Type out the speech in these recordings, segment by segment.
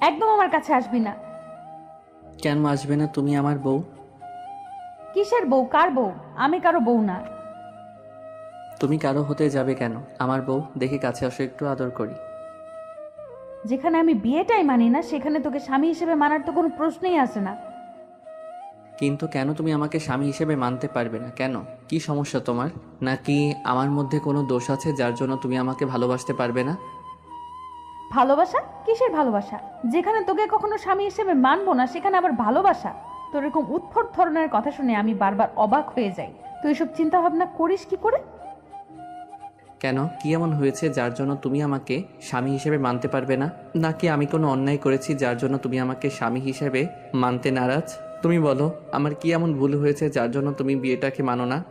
একদম আমার কাছে আসবি না। কেন আসবে না তুমি আমার বউ? কিসের বউ? কার বউ? আমি কারও বউ না। তুমি কারও হতে যাবে কেন? আমার বউ দেখে কাছে আসো একটু আদর করি। যেখানে আমি বিয়েটাই মানি না সেখানে তোকে স্বামী হিসেবে মানার তো কোনো প্রশ্নই আসে না। কিন্তু কেন তুমি আমাকে স্বামী হিসেবে মানতে পারবে না? কেন? কি সমস্যা তোমার? নাকি আমার মধ্যে কোনো দোষ আছে যার জন্য তুমি আমাকে ভালোবাসতে পারবে না? ভালোবাসা? কিসের ভালোবাসা? যেখানে তোকে কখনো স্বামী হিসেবে মানবো না সেখানে আবার ভালোবাসা? তোর এরকম উৎফট ধরনের কথা শুনে আমি বারবার অবাক হয়ে যাই। তুই এসব চিন্তা ভাবনা করিস কি করে? কেন? কি এমন হয়েছে যার জন্য তুমি আমাকে স্বামী হিসেবে মানতে পারবে না? নাকি আমি কোনো অন্যায় করেছি যার জন্য তুমি আমাকে স্বামী হিসেবে মানতে নারাজ? তুমি বলো আমার কি এমন ভুল হয়েছে যার জন্য তুমি বিয়েটাকে মানো না?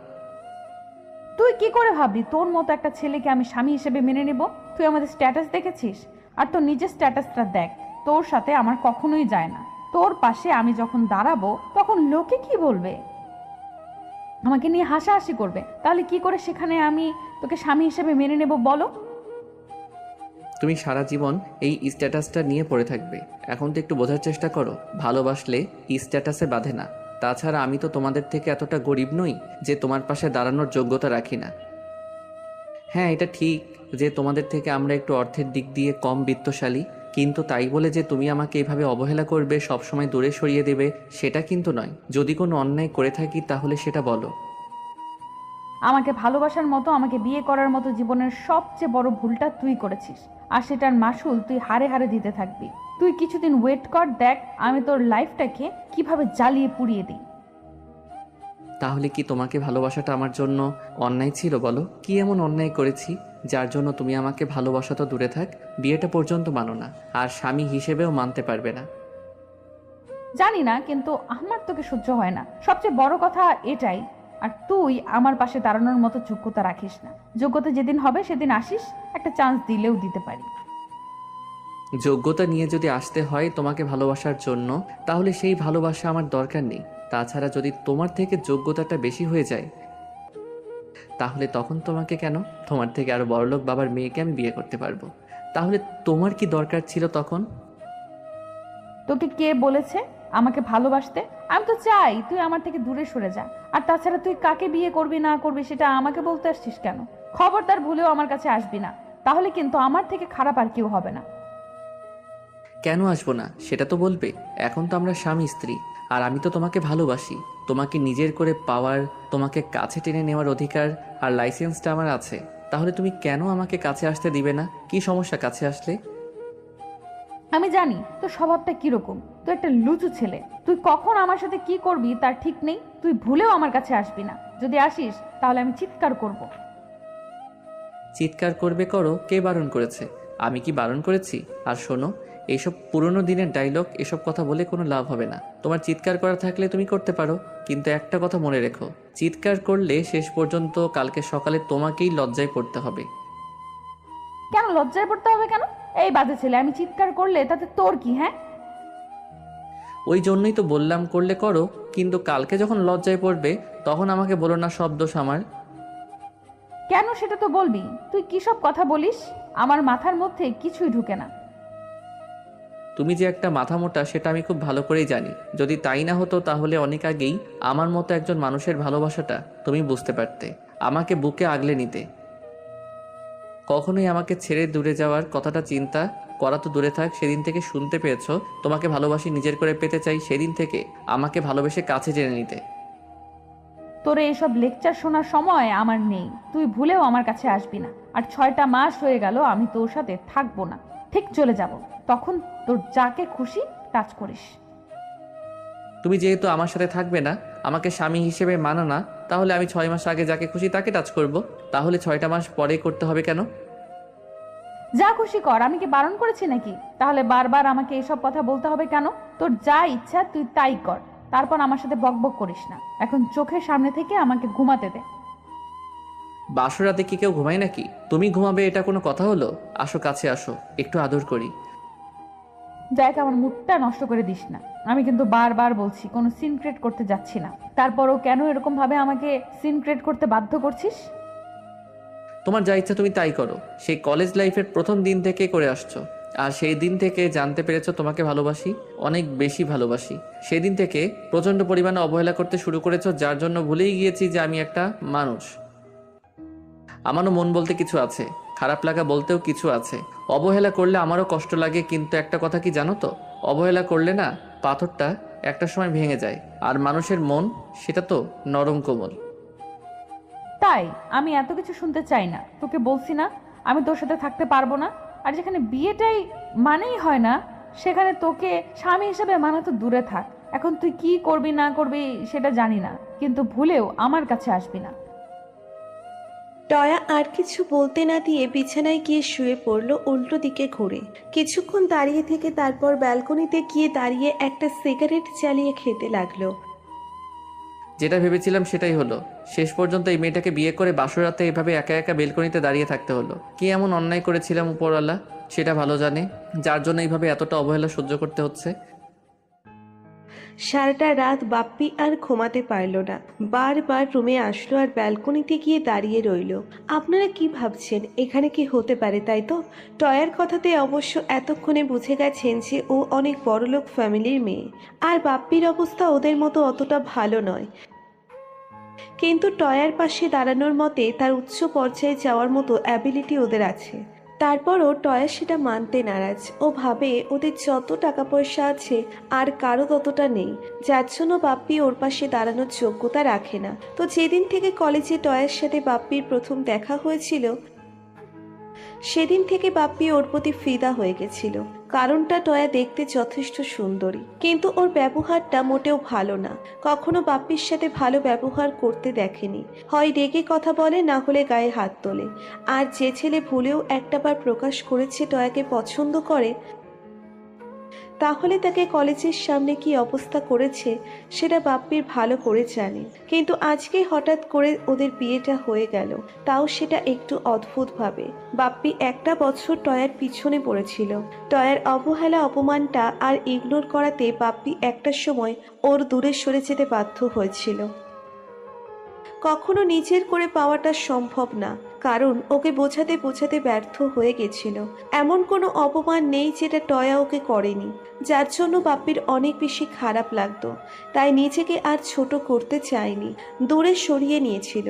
তুই কি করে ভাবলি? তোর মতো একটা ছেলেকে আমি স্বামী হিসেবে মেনে নেব? তুই আমাদের স্ট্যাটাস দেখেছিস? আর তোর নিজের স্ট্যাটাসটা দেখ। তোর সাথে আমার কখনোই যায় না। তোর পাশে আমি যখন দাঁড়াবো, তখন লোকে কি বলবে? আমাকে নিয়ে হাসাহাসি করবে। তাহলে কি করে সেখানে আমি তোকে স্বামী হিসেবে মেনে নেব বলো? তুমি সারা জীবন এই স্ট্যাটাসটা নিয়ে পড়ে থাকবে। এখন তো একটু বোঝার চেষ্টা করো, ভালোবাসলে স্ট্যাটাসে বাঁধে না। তাছাড়া আমি তো তোমাদের থেকে এতটা গরিব নই যে তোমার পাশে দাঁড়ানোর যোগ্যতা রাখি না। হ্যাঁ এটা ঠিক। যে তোমাদের থেকে আমরা একটু অর্থের দিক দিয়ে কম বিত্তশালী কিন্তু তাই বলে যে তুমি আমাকে এভাবে অবহেলা করবে সবসময় দূরে সরিয়ে দেবে সেটা কিন্তু নয়। যদি কোনো অন্যায় করে থাকি তাহলে সেটা বলো। আমাকে ভালোবাসার মতো আমাকে বিয়ে করার মতো জীবনের সবচেয়ে বড় ভুলটা তুই করেছিস। আর সেটার মাসুল তুই হারে হারে দিতে থাকবি। তুই কিছুদিন ওয়েট কর দেখ আমি তোর লাইফটাকে কীভাবে জ্বালিয়ে পুড়িয়ে দিই। তাহলে কি তোমাকে ভালোবাসাটা আমার জন্য অন্যায় ছিল বলো? কি এমন অন্যায় করেছি? যার জন্য তুমি আমাকে ভালোবাসা তো দূরে থাক বিয়েটা পর্যন্ত মানো না আর স্বামী হিসেবেও মানতে পারবে না। জানি না কিন্তু আমার তোকে সহ্য হয় না। সবচেয়ে বড় কথা এটাই আর তুই আমার পাশে দাঁড়ানোর মতো যোগ্যতা রাখিস না। যোগ্যতা যেদিন হবে সেদিন আসিস একটা চান্স দিলেও দিতে পারি। যোগ্যতা নিয়ে যদি আসতে হয় তোমাকে ভালোবাসার জন্য তাহলে সেই ভালোবাসা আমার দরকার নেই। তাছাড়া যদি তোমার থেকে যোগ্যতাটা বেশি হয়ে যায় তাহলে তখন তোমাকে কেন? তোমার থেকে আরও বড়লোক বাবার মেয়েকে আমি বিয়ে করতে পারব। তাহলে তোমার কি দরকার ছিল তখন? তোকে কে বলেছে আমাকে ভালোবাসতে? আমি তো চাই তুই আমার থেকে দূরে সরে যা। আর তাছাড়া তুই কাকে বিয়ে করবি না করবি সেটা আমাকে বলতে আসছিস কেন? খবরদার ভুলেও আমার কাছে আসবি না। তাহলে কিন্তু আমার থেকে খারাপ আর কেউ হবে না। কেন আসব না? সেটা তো বলবে। এখন তো আমরা স্বামী স্ত্রী আর আমি তো তোমাকে ভালোবাসি। তোমাকে নিজের করে পাওয়ার তোমাকে কাছে টেনে নেওয়ার অধিকার আর লাইসেন্সটা আমার আছে। তাহলে তুমি কেন আমাকে কাছে আসতে দিবে না? কি সমস্যা কাছে আসলে? আমি জানি তোর স্বভাবটা কীরকম। তুই একটা লুচু ছেলে। তুই কখন আমার সাথে কি করবি তার ঠিক নেই? তুই ভুলেও আমার কাছে আসবি না। যদি আসিস তাহলে আমি চিৎকার করব। চিৎকার করবে করো কে বারণ করেছে? আমি কি বারণ করেছি? আর শোনো এইসব পুরনো দিনের ডায়লগ এসব কথা বলে কোনো লাভ হবে না। তোমার চিৎকার করা থাকলে তুমি করতে পারো কিন্তু একটা কথা মনে রেখো। চিৎকার করলে শেষ পর্যন্ত কালকে সকালে তোমাকেই লজ্জায় পড়তে হবে। কেন লজ্জায় পড়তে হবে কেন? এই বাজে ছেলে আমি চিৎকার করলে তাতে তোর কি হ্যাঁ? ওই জন্যই তো বললাম করলে করো কিন্তু কালকে যখন লজ্জায় পড়বে তখন আমাকে বলো না শব্দ আমার। কেন সেটা তো বলবি? তুই কি সব কথা বলিস? আমার মাথার মধ্যে কিছুই ঢুকে না। তুমি যে একটা মাথা মোটা সেটা আমি খুব ভালো করেই জানি। যদি তাই না হতো তাহলে অনেক আগেই আমার মতো একজন মানুষের ভালোবাসাটা তুমি বুঝতে পারতে। আমাকে বুকে আগলে নিতে। কখনোই আমাকে ছেড়ে দূরে যাওয়ার কথাটা চিন্তা করা তো দূরে থাক সেদিন থেকে শুনতে পেয়েছ তোমাকে ভালোবাসি নিজের করে পেতে চাই সেদিন থেকে আমাকে ভালোবেসে কাছে জেনে নিতে। তোরে এসব লেকচার শোনার সময় আমার নেই। তুই ভুলেও আমার কাছে আসবি না। আর ছয়টা মাস হয়ে গেল আমি তোর সাথে থাকব না। ঠিক চলে যাব। তখন তোর যাকে খুশি টাচ করিস। তুমি যেহেতু আমার সাথে থাকবে না আমাকে স্বামী হিসেবে মানো না তাহলে আমি ছয় মাস আগে যাকে খুশি তাকে টাচ করব। তাহলে ছয়টা মাস পরে করতে হবে কেন? যা খুশি কর আমি কি বারণ করেছি নাকি? তাহলে বারবার আমাকে এসব কথা বলতে হবে কেন? তোর যা ইচ্ছা তুই তাই কর। তারপর আমার সাথে বকবক করিস না। এখন চোখের সামনে থেকে আমাকে ঘুমাতে দে। বাসর রাতে কি কেউ ঘুমায় নাকি? তুমি ঘুমাবে এটা কোনো কথা হলো? আসো কাছে আসো একটু আদর করি। দেখ আমার মুডটা নষ্ট করে দিস না। আমি কিন্তু বারবার বলছি কোনো সিন ক্রিয়েট করতে যাচ্ছি না। তারপরও কেন এরকম ভাবে আমাকে সিন ক্রিয়েট করতে বাধ্য করছিস? তোমার যা ইচ্ছা তুমি তাই করো। সেই কলেজ লাইফের প্রথম দিন থেকে করে আসছো। আর সেই দিন থেকে জানতে পেরেছ তোমাকে ভালোবাসি অনেক বেশি ভালোবাসি। সেই দিন থেকে প্রচণ্ড পরিমাণে অবহেলা করতে শুরু করেছ যার জন্য ভুলেই গিয়েছি যে আমি একটা মানুষ। আমারও মন বলতে কিছু আছে, খারাপ লাগা বলতেও কিছু আছে। অবহেলা করলে আমারও কষ্ট লাগে, কিন্তু একটা কথা কি জানো তো? অবহেলা করলে না, পাথরটা একটা সময় ভেঙে যায়, আর মানুষের মন সেটা তো নরম কোমল। তাই, আমি এত কিছু শুনতে চাই না, তোকে বলছি না, আমি তোর সাথে থাকতে পারব না, আর যেখানে বিয়েটাই মানেই হয় না, সেখানে তোকে স্বামী হিসেবে মানা তো দূরে থাক, এখন তুই কি করবি না করবি সেটা জানি না, কিন্তু ভুলেও আমার কাছে আসবি না। টয়া আর কিছু বলতে না দিয়ে বিছানায় গিয়ে শুয়ে পড়ল উল্টো দিকে ঘুরে। কিছুক্ষণ দাঁড়িয়ে থেকে তারপর ব্যালকনিতে গিয়ে দাঁড়িয়ে একটা সিগারেট চালিয়ে খেতে লাগল। যেটা ভেবেছিলাম সেটাই হলো। শেষ পর্যন্ত এই মেয়েটাকে বিয়ে করে বাসরাতে এভাবে একা একা বেলকনিতে দাঁড়িয়ে থাকতে হলো। কি এমন অন্যায় করেছিলাম উপরওয়ালা? সেটা ভালো জানে। যার জন্য এইভাবে এতটা অবহেলা সহ্য করতে হচ্ছে। সারাটা রাত বাপ্পি আর ঘুমাতে পারল না। বারবার রুমে আসলো আর ব্যালকনিতে গিয়ে দাঁড়িয়ে রইল। আপনারা কি ভাবছেন? এখানে কি হতে পারে তাই তো? টয়ার কথাতে অবশ্য এতক্ষণে বুঝে গেছেন যে ও অনেক বড়লোক ফ্যামিলির মেয়ে। আর বাপ্পির অবস্থা ওদের মতো অতটা ভালো নয়। কিন্তু টয়ার পাশে দাঁড়ানোর মতে তার উচ্চ পর্যায়ে যাওয়ার মতো অ্যাবিলিটি ওদের আছে। তারপরও টয়া সেটা মানতে নারাজ। ও ভাবে ওদের যত টাকা পয়সা আছে, আর কারও ততটা নেই। যার জন্য বাপ্পি ওর পাশে দাঁড়ানোর যোগ্যতা রাখে না। তো যেদিন থেকে কলেজে টয়ার সাথে বাপ্পির প্রথম দেখা হয়েছিল সেদিন থেকে বাপ্পি ওর প্রতি ফিদা হয়ে গেছিল। কারণটা টয়া দেখতে যথেষ্ট সুন্দরী। কিন্তু ওর ব্যবহারটা মোটেও ভালো না। কখনো বাপ্পির সাথে ভালো ব্যবহার করতে দেখেনি। হয় রেগে কথা বলে, না হলে গায়ে হাত তোলে। আর যে ছেলে ভুলেও একটাবার প্রকাশ করেছে টয়াকে পছন্দ করে তাহলে তাকে কলেজের সামনে কি অবস্থা করেছে, সেটা বাপ্পির ভালো করে জানে। কিন্তু আজকে হঠাৎ করে ওদের বিয়েটা হয়ে গেল, তাও সেটা একটু অদ্ভুতভাবে। বাপ্পি একটা বছর টয়ার পিছনে পড়েছিল। টয়ার অবহেলা, অপমানটা আর ইগনোর করাতে বাপ্পি একটা সময় ওর দূরে সরে যেতে বাধ্য হয়েছিল। কখনো নিজের করে পাওয়াটা সম্ভব না, কারণ ওকে বোঝাতে বোঝাতে ব্যর্থ হয়ে গেছিল। এমন কোনো অপমান নেই যেটা টয়া ওকে করেনি, যার জন্য বাপ্পির অনেক বেশি খারাপ লাগতো, তাই নিজেকে আর ছোট করতে চায়নি, দূরে সরিয়ে নিয়েছিল।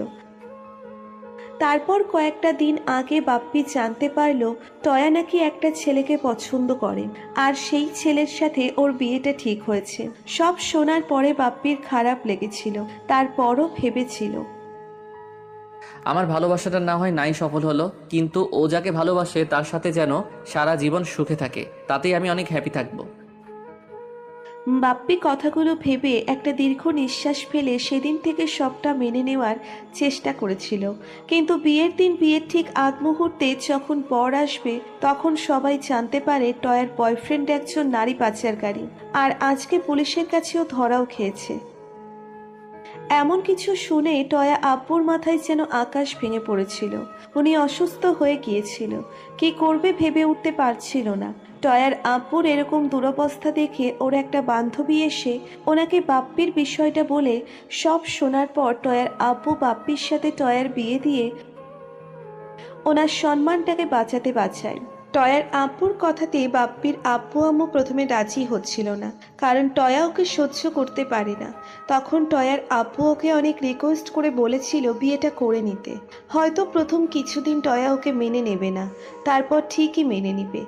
তারপর কয়েকটা দিন আগে বাপ্পি জানতে পারল টয়া নাকি একটা ছেলেকে পছন্দ করে, আর সেই ছেলের সাথে ওর বিয়েটা ঠিক হয়েছে। সব শোনার পরে বাপ্পির খারাপ লেগেছিল, তারপরও ভেবেছিল। আমার ভালোবাসাটা না হয় নাই সফল হলো, কিন্তু ও যাকে ভালোবাসে তার সাথে যেন সারা জীবন সুখে থাকে, তাতেই আমি অনেক হ্যাপি থাকব। বাপ্পি কথাগুলো ভেবে একটা দীর্ঘ নিঃশ্বাস ফেলে সেদিন থেকে সবটা মেনে নেওয়ার চেষ্টা করেছিল। কিন্তু বিয়ের দিন বিয়ের ঠিক আধ মুহূর্তে যখন বর আসবে, তখন সবাই জানতে পারে টয়ার বয়ফ্রেন্ড একজন নারী পাচারকারী। আর আজকে পুলিশের কাছেও ধরাও খেয়েছে। এমন কিছু শুনে টয়া আব্বুর মাথায় যেন আকাশ ভেঙে পড়েছিল। উনি অসুস্থ হয়ে গিয়েছিল। কি করবে ভেবে উঠতে পারছিল না। টয়ার আব্বুর এরকম দুরবস্থা দেখে ওর একটা বান্ধবী এসে ওনাকে বাপ্পির বিষয়টা বলে সব শোনার পর টয়ার আব্বু বাপ্পির সাথে টয়ার বিয়ে দিয়ে ওনার সম্মানটাকে বাঁচাতে বাঁচায় টয়ার আব্বুর কথাতে বাপ্পির আব্বু আম্মু প্রথমে রাজি হচ্ছিল না, কারণ টয়া ওকে সহ্য করতে পারে না। তখন টয়ার আব্বু ওকে অনেক রিকোয়েস্ট করে বলেছিল বিয়েটা করে নিতে। হয়তো প্রথম কিছুদিন টয়া ওকে মেনে নেবে না, তারপর ঠিকই মেনে নিবে।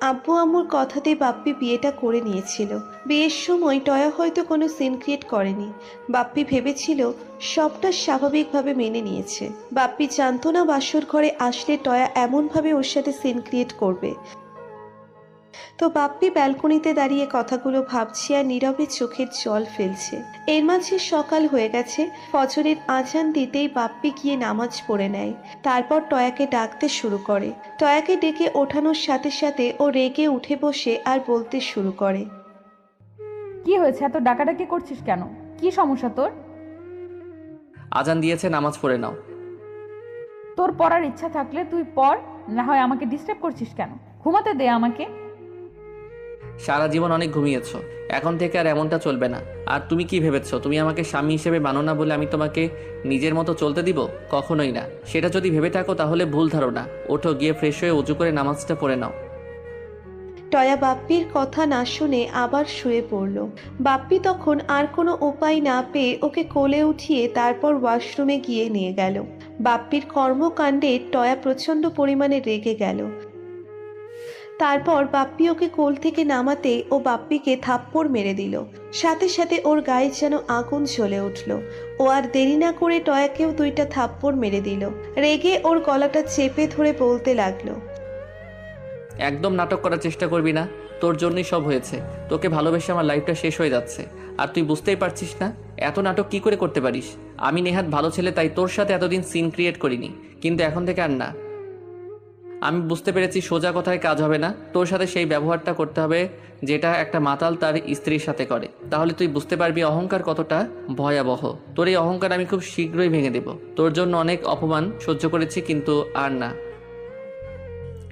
আব্বু আম্মুর কথাতে বাপ্পি বিয়েটা করে নিয়েছিল। বিয়ের সময় টয়া হয়তো কোনো সিন ক্রিয়েট করেনি। বাপ্পি ভেবেছিল সবটা স্বাভাবিকভাবে মেনে নিয়েছে। বাপ্পি জানতো না বাসর ঘরে আসলে টয়া এমনভাবে ওর সাথে সিন ক্রিয়েট করবে। তো বাপ্পি ব্যালকনিতে দাঁড়িয়ে কথাগুলো ভাবছে আর নীরবে চোখের জল ফেলছে। এর মাঝে সকাল হয়ে গেছে ফজরের আজান দিতেই বাপ্পি গিয়ে নামাজ পড়ে নেয়। তারপর টয়াকে ডাকতে শুরু করে। টয়াকে ডেকে ওঠানোর সাথে সাথে ও রেগে উঠে বসে আর বলতে শুরু করে। কি হয়েছে? এত ডাকাডাকি করছিস কেন? কি সমস্যা তোর? আজান দিয়েছে নামাজ পড়ে নাও। তোর পড়ার ইচ্ছা থাকলে তুই পড় না হয় আমাকে ডিস্টার্ব করছিস কেন? ঘুমাতে দে আমাকে। সারা জীবন অনেক ঘুমিয়েছ। এখন থেকে আর এমনটা চলবে না। আর তুমি কি ভেবেছো? তুমি আমাকে স্বামী হিসেবে মানো না বলে আমি তোমাকে নিজের মতো চলতে দিব? কখনোই না। সেটা যদি ভেবে থাকো তাহলে ভুল ধারণা। ওঠো, গিয়ে ফ্রেশ হয়ে উজু করে নামাজটা পড়ে নাও। টয়া বাপ্পির কথা না শুনে আবার শুয়ে পড়ল। বাপ্পি তখন আর কোনো উপায় না পেয়ে ওকে কোলে উঠিয়ে তারপর ওয়াশরুমে গিয়ে নিয়ে গেল। বাপ্পির কর্মকাণ্ডে টয়া প্রচণ্ড পরিমাণে রেগে গেল। তারপর বাপ্পি ওকে কোল থেকে নামাতে ও বাপ্পিকে থাপ্পড় মেরে দিল। সাথে সাথে ওর গায়ে যেন আগুন জ্বলে উঠল। ও আর দেরি না করে টয়াকেও দুইটা থাপ্পড় মেরে দিল। রেগে ওর গলাটা চেপে ধরে বলতে লাগল, একদম নাটক করার চেষ্টা করবি না। তোর জন্যই সব হয়েছে। তোকে ভালোবেসে আমার লাইফটা শেষ হয়ে যাচ্ছে। আর তুই বুঝতেই পারছিস না, এত নাটক কি করে করতে পারিস? আমি নেহাত ভালো ছেলে, তাই তোর সাথে এতদিন সিন ক্রিয়েট করিনি। কিন্তু এখন থেকে আর না। আমি বুঝতে পেরেছি সোজা কথায় কাজ হবে না। তোর সাথে সেই ব্যবহারটা করতে হবে যেটা একটা মাতাল তার স্ত্রীর সাথে করে। তাহলে তুই বুঝতে পারবি অহংকার কতটা ভয়াবহ। তোর এই অহংকার আমি খুব শীঘ্রই ভেঙে দেব। তোর জন্য অনেক অপমান সহ্য করেছি কিন্তু আর না।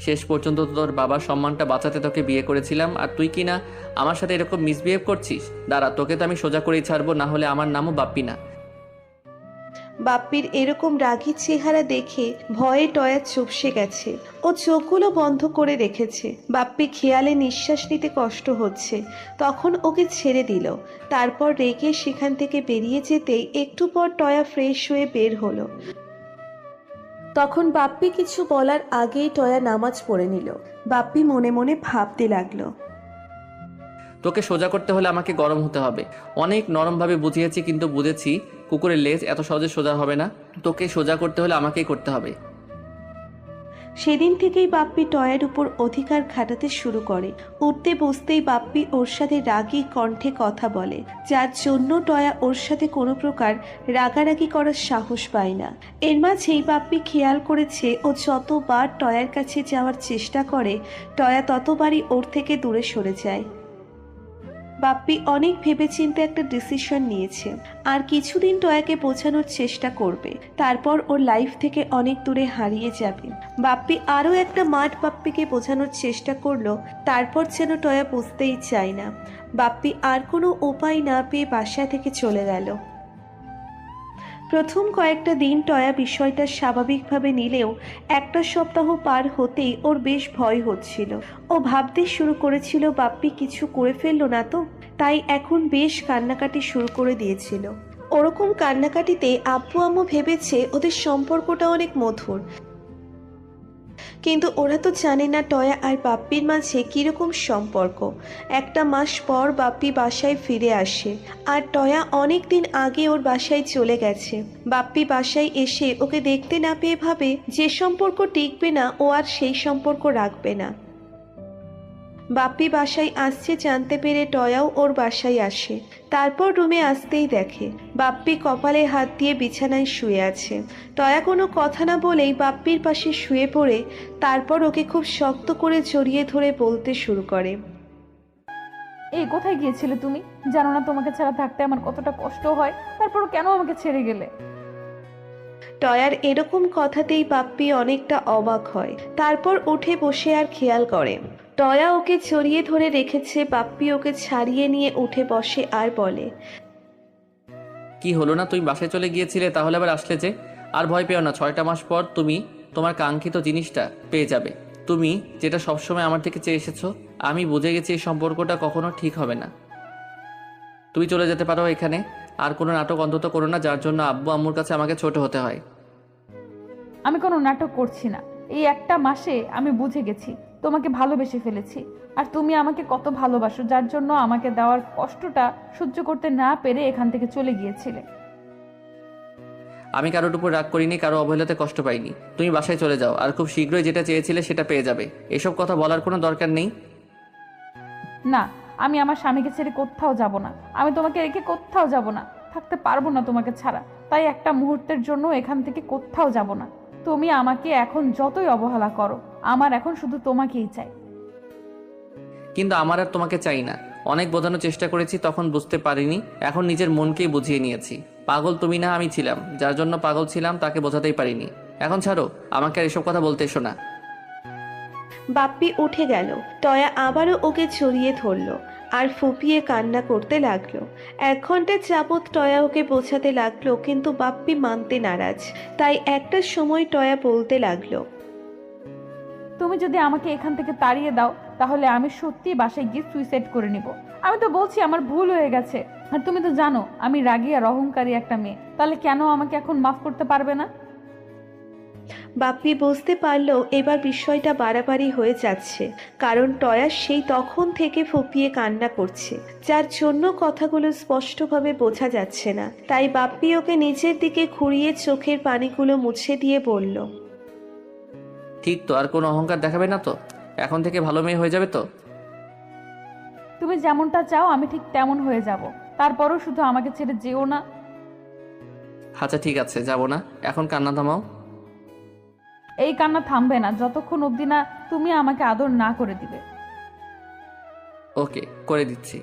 শেষ পর্যন্ত তোর বাবার সম্মানটা বাঁচাতে তোকে বিয়ে করেছিলাম। আর তুই কি না আমার সাথে এরকম মিসবিহেভ করছিস? দাঁড়া, তোকে তো আমি সোজা করেই ছাড়বো, না হলে আমার নামও বাপ্পি না। বাপ্পির এরকম রাগী চেহারা দেখে ভয়ে টয়া চুপসে গেছে ও চোখগুলো বন্ধ করে রেখেছে। বাপ্পি খেয়ালে নিঃশ্বাস নিতে কষ্ট হচ্ছে। তখন ওকে ছেড়ে দিল। তারপর রেগে সেখান থেকে বেরিয়ে যেতেই একটু পর টয়া ফ্রেশ হয়ে বের হলো। তখন বাপ্পি কিছু বলার আগেই টয়া নামাজ পড়ে নিল। বাপ্পি মনে মনে ভাবতে লাগল। তোকে সোজা করতে হলে আমাকে গরম হতে হবে। অনেক নরমভাবে বুঝিয়েছি কিন্তু বুঝেছি কুকুরের লেজ এত সহজে সোজা হবে না। তোকে সোজা করতে হলে আমাকেই করতে হবে। সেদিন থেকেই বাপ্পি টয়ের উপর অধিকার খাটাতে শুরু করে। উঠতে বসতেই বাপ্পি ওর সাথে রাগী কণ্ঠে কথা বলে। যার জন্য টয়া ওর সাথে কোনো প্রকার রাগারাগি করার সাহস পায় না। এর মাঝেই বাপ্পি খেয়াল করেছে ও যতবার টয়ার কাছে যাওয়ার চেষ্টা করে, টয়া ততবারই ওর থেকে দূরে সরে যায়। বাপ্পি অনেক ভেবেচিন্তে একটা ডিসিশন নিয়েছে। আর কিছুদিন টয়াকে বোঝানোর চেষ্টা করবে। তারপর ওর লাইফ থেকে অনেক দূরে হারিয়ে যাবে। বাপ্পি আরও একটা মাঠ বাপ্পিকে বোঝানোর চেষ্টা করল, তারপর যেন টয়া বুঝতেই চায় না। বাপ্পি আর কোনো উপায় না পেয়ে বাসা থেকে চলে গেল। প্রথম কয়েকটা দিন টয়া বিষয়টা স্বাভাবিকভাবে নিলেও একটা সপ্তাহ পার হতেই ওর বেশ ভয় হচ্ছিল। ও ভাবতে শুরু করেছিল, বাপ্পি কিছু করে ফেলল না তো? তাই এখন বেশ কান্নাকাটি শুরু করে দিয়েছিল। ওরকম কান্নাকাটিতে আব্বু আম্মু ভেবেছে ওদের সম্পর্কটা অনেক মধুর। কিন্তু ওরা তো জানে না টয়া আর বাপ্পির মাঝে কীরকম সম্পর্ক। একটা মাস পর বাপ্পি বাসায় ফিরে আসে। আর টয়া অনেক দিন আগে ওর বাসায় চলে গেছে। বাপ্পি বাসায় এসে ওকে দেখতে না পেয়ে ভাবে যে সম্পর্ক টিকবে না, ও আর সেই সম্পর্ক রাখবে না। বাপ্পি বাসায় আসছে জানতে পেরে টয়াও ওর বাসায় আসে। তারপর রুমে আসতেই দেখে বাপ্পি কপালে হাত দিয়ে বিছানায় শুয়ে আছে। টয়া কোনো কথা না বলেই বাপ্পির পাশে শুয়ে পড়ে তারপর ওকে খুব শক্ত করে জড়িয়ে ধরে বলতে শুরু করে। এই কোথায় গিয়েছিলে তুমি? জানো না তোমাকে ছাড়া থাকতে আমার কতটা কষ্ট হয় তারপর কেন আমাকে ছেড়ে গেলে? টয়ার এরকম কথাতেই বাপ্পি অনেকটা অবাক হয়। তারপর উঠে বসে আর খেয়াল করে। টয়া ওকে জড়িয়ে ধরে রেখেছে বাপ্পি ওকে ছাড়িয়ে নিয়ে উঠে বসে আর বলে কি হলো না? তুমি বাসায় চলে গিয়েছিলে তাহলে আবার আসলে যে? আর ভয় পেও না ছয়টা মাস পর তুমি তোমার কাঙ্ক্ষিত জিনিসটা পেয়ে যাবে। তুমি যেটা সবসময় আমার থেকে চেয়ে এসেছ আমি বুঝে গেছি এই সম্পর্কটা কখনো ঠিক হবে না। তুমি চলে যেতে পারো এখানে আর কোনো নাটক অন্তত করো না যার জন্য আব্বু আম্মুর কাছে আমাকে ছোট হতে হয়। আমি কোনো নাটক করছি না। এই একটা মাসে আমি বুঝে গেছি তোমাকে ভালোবেসে ফেলেছি। আর তুমি আমাকে কত ভালোবাসো যার জন্য আমাকে দেওয়ার কষ্টটা সহ্য করতে না পেরে এখান থেকে চলে গিয়েছিলে। আমি কারোর উপর রাগ করিনি কারও অবহেলাতে কষ্ট পাইনি। তুমি বাসায় চলে যাও আর খুব শীঘ্রই যেটা চেয়েছিলে সেটা পেয়ে যাবে। এসব কথা বলার কোনো দরকার নেই? না আমি আমার স্বামীকে ছেড়ে কোথাও যাব না। আমি তোমাকে রেখে কোথাও যাব না। থাকতে পারব না তোমাকে ছাড়া। তাই একটা মুহূর্তের জন্য এখান থেকে কোথাও যাব না। তুমি আমাকে এখন যতই অবহেলা করো আমার এখন শুধু তোমাকেই চাই। কিন্তু আমার আর তোমাকে চাই না। অনেক বোঝানোর চেষ্টা করেছি তখন বুঝতে পারিনি। এখন নিজের মনকেই বুঝিয়ে নিয়েছি। পাগল তুমি না আমি ছিলাম। যার জন্য পাগল ছিলাম তাকে বোঝাতেই পারিনি। এখন ছাড়ো আমাকে আর এসব কথা বলতে এসো না। বাপ্পি উঠে গেল। টয়া আবারও ওকে জড়িয়ে ধরলো আর ফুপিয়ে কান্না করতে লাগল। এক ঘণ্টা যাবৎ টয়া ওকে বোঝাতে লাগল কিন্তু বাপ্পি মানতে নারাজ। তাই একটা সময় টয়া বলতে লাগল তুমি যদি আমাকে এখান থেকে তাড়িয়ে দাও, তাহলে আমি সত্যি বাসায় গিয়ে সুইসাইড করে নিব। আমি তো বলছি আমার ভুল হয়ে গেছে। আর তুমি তো জানো, আমি রাগী আর অহংকারী একটা মেয়ে। তাহলে কেন আমাকে এখন মাফ করতে পারবে না? বাপ্পি বুঝতে পারল এবার বিষয়টা বাড়াবাড়ি হয়ে যাচ্ছে, কারণ টয়া সেই তখন থেকে ফুপিয়ে কান্না করছে, যার জন্য কথাগুলো স্পষ্টভাবে বোঝা যাচ্ছে না। তাই বাপ্পি ওকে নিচের দিকে ঘুরিয়ে চোখের পানিগুলো মুছে দিয়ে বলল ঠিক তো আর কোনো অহংকার দেখাবে না তো? এখন থেকে ভালো মেয়ে হয়ে যাবে তো? তুমি যেমনটা চাও আমি ঠিক তেমন হয়ে যাব। তারপরও শুধু আমাকে ছেড়ে যেও না। আচ্ছা ঠিক আছে যাব না। এখন কান্না থামাও। এই কান্না থামবে না যতক্ষণ অবধি না তুমি আমাকে আদর না করে দিবে। ওকে করে দিচ্ছি।